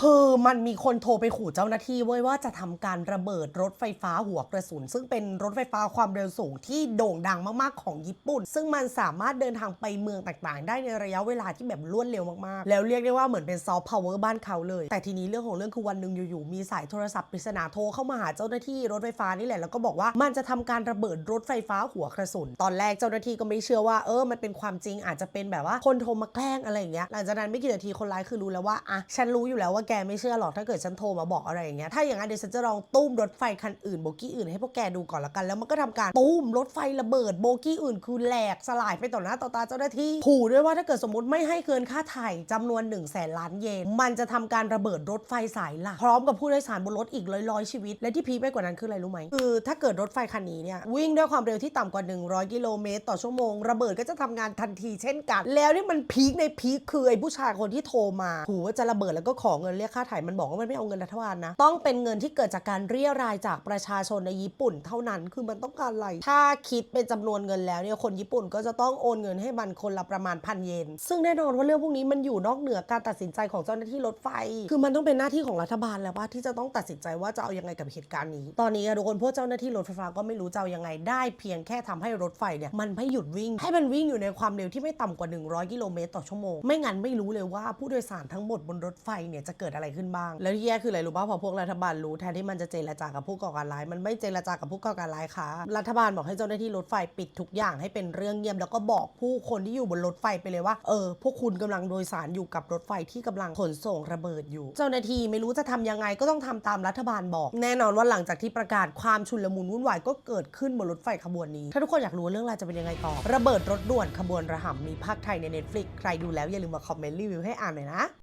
คือมันมีคนโทรไปขู่เจ้าหน้าที่เว้ยว่าจะทำการระเบิดรถไฟฟ้าหัวกระสุน ซึ่งเป็นรถไฟฟ้าความเร็วสูงที่โด่งดังมากๆของญี่ปุ่น ซึ่งมันสามารถเดินทางไปเมืองต่างๆ ได้ในระยะเวลาที่แบบรวดเร็วมากๆ แล้วเรียกได้ว่าเหมือนเป็นซอฟต์พาวเวอร์บ้านเขาเลย แต่ทีนี้เรื่องของเรื่องคือวันหนึ่งอยู่ๆมีสายโทรศัพท์ปริศนาโทรเข้ามาหาเจ้าหน้าที่รถไฟฟ้านี่แหละแล้วก็บอกว่ามันจะทำการระเบิดรถไฟฟ้าหัวกระสุน ตอนแรกเจ้าหน้าที่ก็ไม่เชื่อว่าเออมันเป็นความจริงอาจจะเป็นแบบว่าคนโทรมาแกล้งอะไรอย่างเงี้ยหลังจากนั้นไม่กี่นาทีคนร้ายคือรู้แล้วว่าอะฉันรู้อยู่แล้วว่าแกไม่เชื่อหรอกถ้าเกิดฉันโทรมาบอกอะไรอย่างเงี้ยถ้าอย่างนั้นเดี๋ยวฉันจะลองตุ้มรถไฟคันอื่นโบกี้อื่นให้พวกแกดูก่อนละกัน แล้วมันก็ทำการตุ้มรถไฟระเบิดโบกี้อื่นคือแหลกสลายไปต่อหน้าต่อตาเจ้าหน้าที่ขู่ด้วยว่าถ้าเกิดสมมติไม่ให้เกินค่าไถ่จำนวน1นึ่งแสนล้านเยนมันจะทำการระเบิดรถไฟสายหลักพร้อมกับผู้โดยสารบนรถอีกร้อยๆชีวิต และที่พีคไปกว่านั้นคืออะไรรู้ไหมคือถ้าเกิดรถไฟคันนี้เนี่ยวิ่งด้วยความเร็วที่ต่ำกว่า 100 กิโลเมตรต่อชั่วโมง ระเบิดก็จะทำงานทันทีเช่นกัน แล้วที่มันพีคในพีคคือไอ้ผู้ชายคนที่โทรมาขู่ว่าจะระเบิดแล้วก็ขอเงินเรียกค่าถ่ายมันบอกว่ามันไม่เอาเงินรัฐบาลนะ ต้องเป็นเงินที่เกิดจากการเรียรายจากประชาชนในญี่ปุ่น เท่านั้นคือมันต้องการอะไร ถ้าคิดเป็นจำนวนเงินแล้วเนี่ยคนญี่ปุ่นก็จะต้องโอนเงินให้มันคนละประมาณพันเยน ซึ่งแน่นอนว่าเรื่องพวกนี้มันอยู่นอกเหนือการตัดสินใจของเจ้าหน้าที่รถไฟ คือมันต้องเป็นหน้าที่ของรัฐบาลแล้วว่าที่จะต้องตัดสินใจว่าจะเอายังไงกับเหตุการณ์นี้ ตอนนี้อะทุกคนพวกเจ้าหน้าที่รถไฟฟ้าก็ไม่รู้จะเอายังไงได้ เพียงแค่ทำให้รถไฟเนี่ยมันไม่หยุดวิ่ง ให้มันวิ่งอยู่ในความเร็วที่ไม่ต่ำกว่า 100 กิโลเมตรต่อชั่วโมง ไม่งั้นไม่รู้เลยว่าผู้โดยสารทั้งหมดบนรถไฟเนี่ยจะเกิดอะไรขึ้นบ้าง แล้วที่แย่คืออะไรรู้ป่ะพอพวกรัฐบาลรู้แทนที่มันจะเจรจากับผู้ก่อการร้าย มันไม่เจรจากับผู้ก่อการร้ายค่ะ รัฐบาลบอกให้เจ้าหน้าที่รถไฟปิดทุกอย่างให้เป็นเรื่องเงียบ แล้วก็บอกผู้คนที่อยู่บนรถไฟไปเลยว่า เออ พวกคุณกำลังโดยสารอยู่กับรถไฟที่กำลังขนส่งระเบิดอยู่ เจ้าหน้าที่ไม่รู้จะทำยังไงก็ต้องทำตามรัฐบาลบอก แน่นอนว่าหลังจากที่ประกาศความชุลมุนวุ่นวายก็เกิดขึ้นบนรถไฟขบวนนี้ ถ้าทุกคนอยากรู้เรื่องราวจะเป็นยังไงต่อ ระเบิดรถด่วนขบวนระห่ำมีภาคไทยใน Netflix ใครดูแล้วอย่าลืมมาคอมเมนต์รีวิวให้อ่านหน่อยนะ